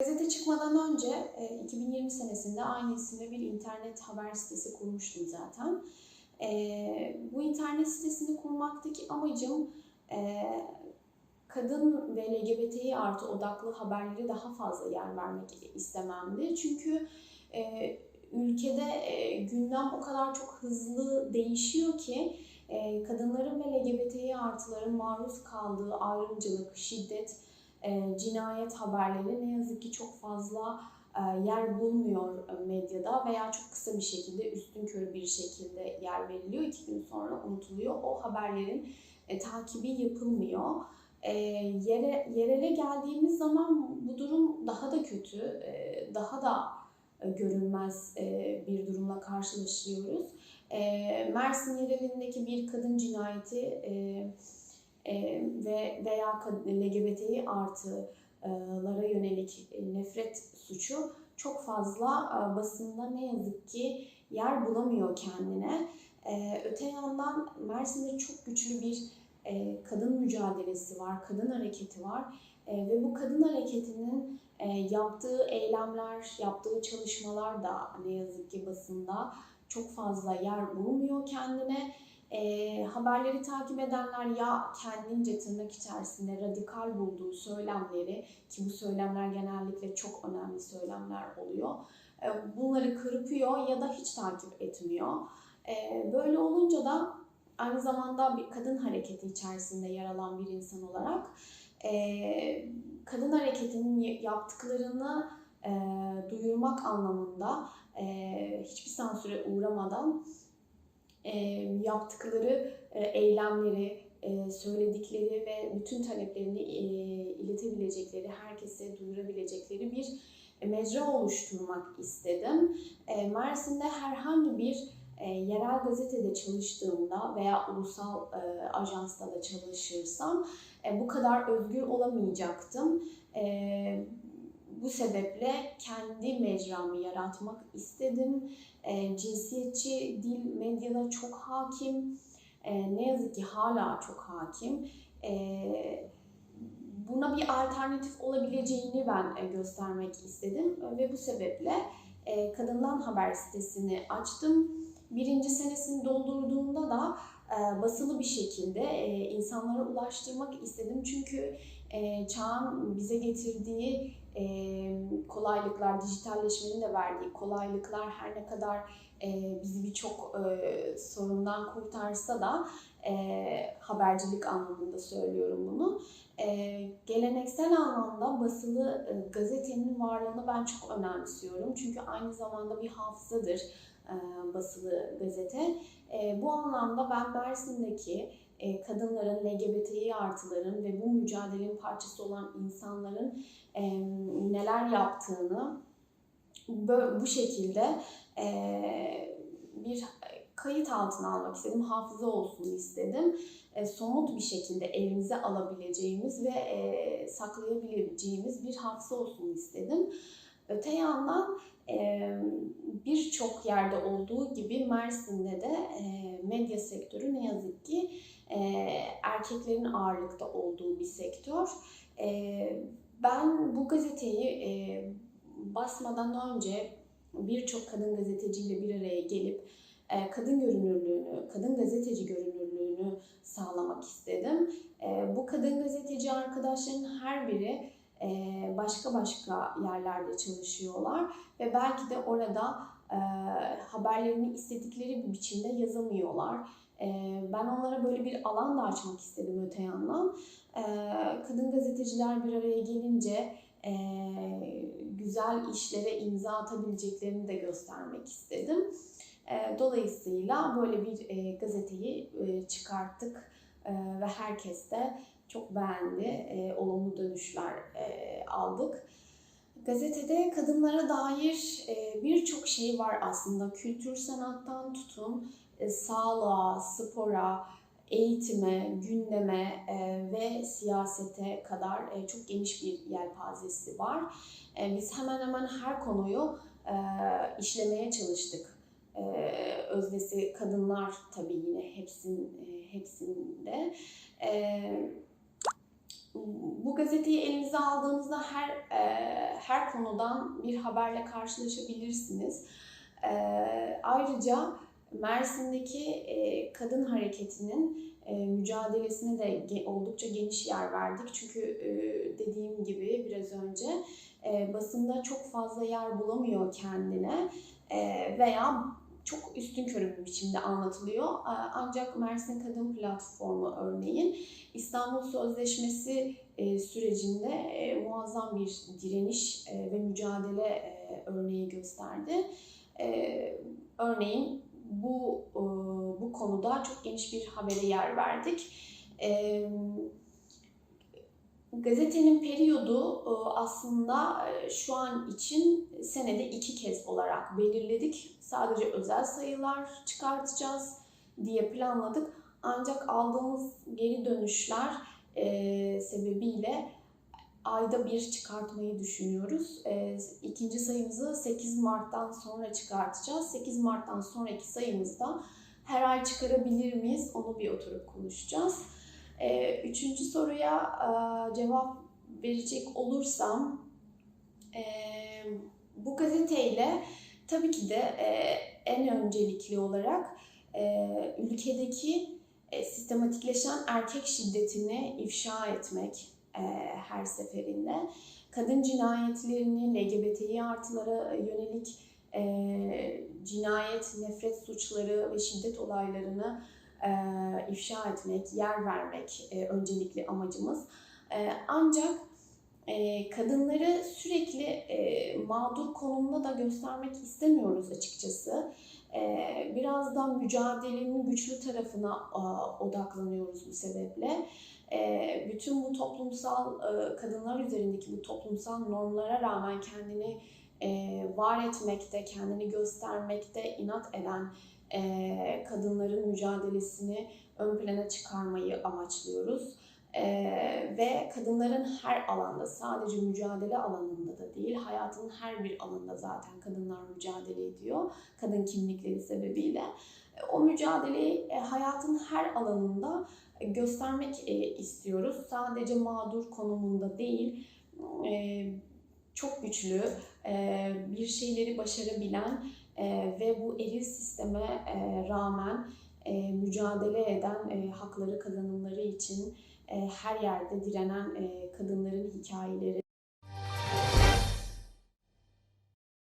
Gazete çıkmadan önce e, 2020 senesinde aynı isimde bir internet haber sitesi kurmuştum zaten. E, bu internet sitesini kurmaktaki amacım e, kadın ve LGBTİ artı odaklı haberleri daha fazla yer vermek istememdi. Çünkü e, ülkede e, gündem o kadar çok hızlı değişiyor ki e, kadınların ve LGBTİ artıların maruz kaldığı ayrımcılık, şiddet, e, cinayet haberleri ne yazık ki çok fazla e, yer bulmuyor medyada veya çok kısa bir şekilde üstün körü bir şekilde yer veriliyor. İki gün sonra unutuluyor. O haberlerin e, takibi yapılmıyor. E, yere, yerele geldiğimiz zaman bu durum daha da kötü, e, daha da e, görünmez e, bir durumla karşılaşıyoruz. E, Mersin yerelindeki bir kadın cinayeti e, e, ve veya LGBTİ artılara yönelik e, nefret suçu çok fazla e, basında ne yazık ki yer bulamıyor kendine. E, öte yandan Mersin'de çok güçlü bir e, kadın mücadelesi var, kadın hareketi var E, ve bu kadın hareketinin yaptığı eylemler, yaptığı çalışmalar da ne yazık ki basında çok fazla yer bulmuyor kendine. E, haberleri takip edenler ya kendince tırnak içerisinde radikal bulduğu söylemleri ki bu söylemler genellikle çok önemli söylemler oluyor. E, bunları kırpıyor ya da hiç takip etmiyor. E, böyle olunca da aynı zamanda bir kadın hareketi içerisinde yer alan bir insan olarak e, kadın hareketinin yaptıklarını e, duyurmak anlamında e, hiçbir sansüre uğramadan e, yaptıkları e, eylemleri, e, söyledikleri ve bütün taleplerini e, iletebilecekleri, herkese duyurabilecekleri bir mecra oluşturmak istedim. E, Mersin'de herhangi bir e, yerel gazetede çalıştığımda veya ulusal e, ajansta da çalışırsam e, bu kadar özgür olamayacaktım. E, bu sebeple kendi mecramı yaratmak istedim. E, cinsiyetçi dil medyada çok hakim. E, ne yazık ki hala çok hakim. E, buna bir alternatif olabileceğini ben e, göstermek istedim ve bu sebeple e, Kadından Haber sitesini açtım. Birinci senesini doldurduğumda da e, basılı bir şekilde insanlara ulaştırmak istedim. Çünkü çağın bize getirdiği e, kolaylıklar, dijitalleşmenin de verdiği kolaylıklar her ne kadar e, bizi birçok e, sorundan kurtarsa da e, habercilik anlamında söylüyorum bunu. E, geleneksel anlamda basılı e, gazetenin varlığını ben çok önemsiyorum. Çünkü aynı zamanda bir hafızadır e, basılı gazete. E, bu anlamda ben Mersin'deki e, kadınların, LGBTİ artıların ve bu mücadelenin parçası olan insanların e, neler yaptığını bu şekilde e, bir kayıt altına almak istedim, hafıza olsun istedim. E, somut bir şekilde elimize alabileceğimiz ve e, saklayabileceğimiz bir hafıza olsun istedim. Öte yandan e, birçok yerde olduğu gibi Mersin'de de e, medya sektörü ne yazık ki e, erkeklerin ağırlıkta olduğu bir sektör. E, ben bu gazeteyi e, basmadan önce birçok kadın gazeteciyle bir araya gelip e, kadın görünürlüğünü, kadın gazeteci görünürlüğünü sağlamak istedim. E, bu kadın gazeteci arkadaşların her biri e, başka başka yerlerde çalışıyorlar ve belki de orada e, haberlerini istedikleri bir biçimde yazamıyorlar. E, ben onlara böyle bir alan da açmak istedim öte yandan. E, kadın gazeteciler bir araya gelince e, güzel işlere imza atabileceklerini de göstermek istedim. E, dolayısıyla böyle bir e, gazeteyi e, çıkarttık ve herkes de çok beğendi, olumlu dönüşler aldık. Gazetede kadınlara dair birçok şey var aslında. Kültür sanattan tutun, e, sağlığa, spora, eğitime, gündeme e, ve siyasete kadar e, çok geniş bir yelpazesi var. Biz hemen hemen her konuyu işlemeye çalıştık. E, öznesi kadınlar tabii yine hepsin, hepsinde. Bu gazeteyi elinize aldığınızda her her konudan bir haberle karşılaşabilirsiniz. E, ayrıca Mersin'deki e, kadın hareketinin e, mücadelesine de oldukça geniş yer verdik. Çünkü e, dediğim gibi biraz önce basında çok fazla yer bulamıyor kendine veya çok üstün körü bir biçimde anlatılıyor. Ancak Mersin Kadın Platformu örneğin İstanbul Sözleşmesi sürecinde muazzam bir direniş ve mücadele örneği gösterdi. Örneğin bu e, bu konuda çok geniş bir habere yer verdik. E, Gazetenin periyodu e, aslında şu an için senede iki kez olarak belirledik. Sadece özel sayılar çıkartacağız diye planladık. Ancak aldığımız geri dönüşler sebebiyle ayda bir çıkartmayı düşünüyoruz. E, ikinci sayımızı 8 Mart'tan sonra çıkartacağız. 8 Mart'tan sonraki sayımızda her ay çıkarabilir miyiz onu bir oturup konuşacağız. E, üçüncü soruya e, cevap verecek olursam e, bu gazeteyle tabii ki de e, en öncelikli olarak ülkedeki sistematikleşen erkek şiddetini ifşa etmek e, her seferinde. Kadın cinayetlerini, LGBTİ artılara yönelik e, cinayet, nefret suçları ve şiddet olaylarını e, ifşa etmek, yer vermek e, öncelikli amacımız. E, ancak e, kadınları sürekli e, mağdur konumda da göstermek istemiyoruz açıkçası. E, biraz da mücadelenin güçlü tarafına a, odaklanıyoruz bu sebeple. Bütün bu toplumsal, kadınlar üzerindeki bu toplumsal normlara rağmen kendini var etmekte, kendini göstermekte inat eden kadınların mücadelesini ön plana çıkarmayı amaçlıyoruz. E, ve kadınların her alanda, sadece mücadele alanında da değil, hayatın her bir alanında zaten kadınlar mücadele ediyor, kadın kimlikleri sebebiyle. O mücadeleyi e, hayatın her alanında e, göstermek e, istiyoruz. Sadece mağdur konumunda değil, çok güçlü, bir şeyleri başarabilen ve bu eril sisteme rağmen mücadele eden hakları kazanımları için her yerde direnen kadınların hikayeleri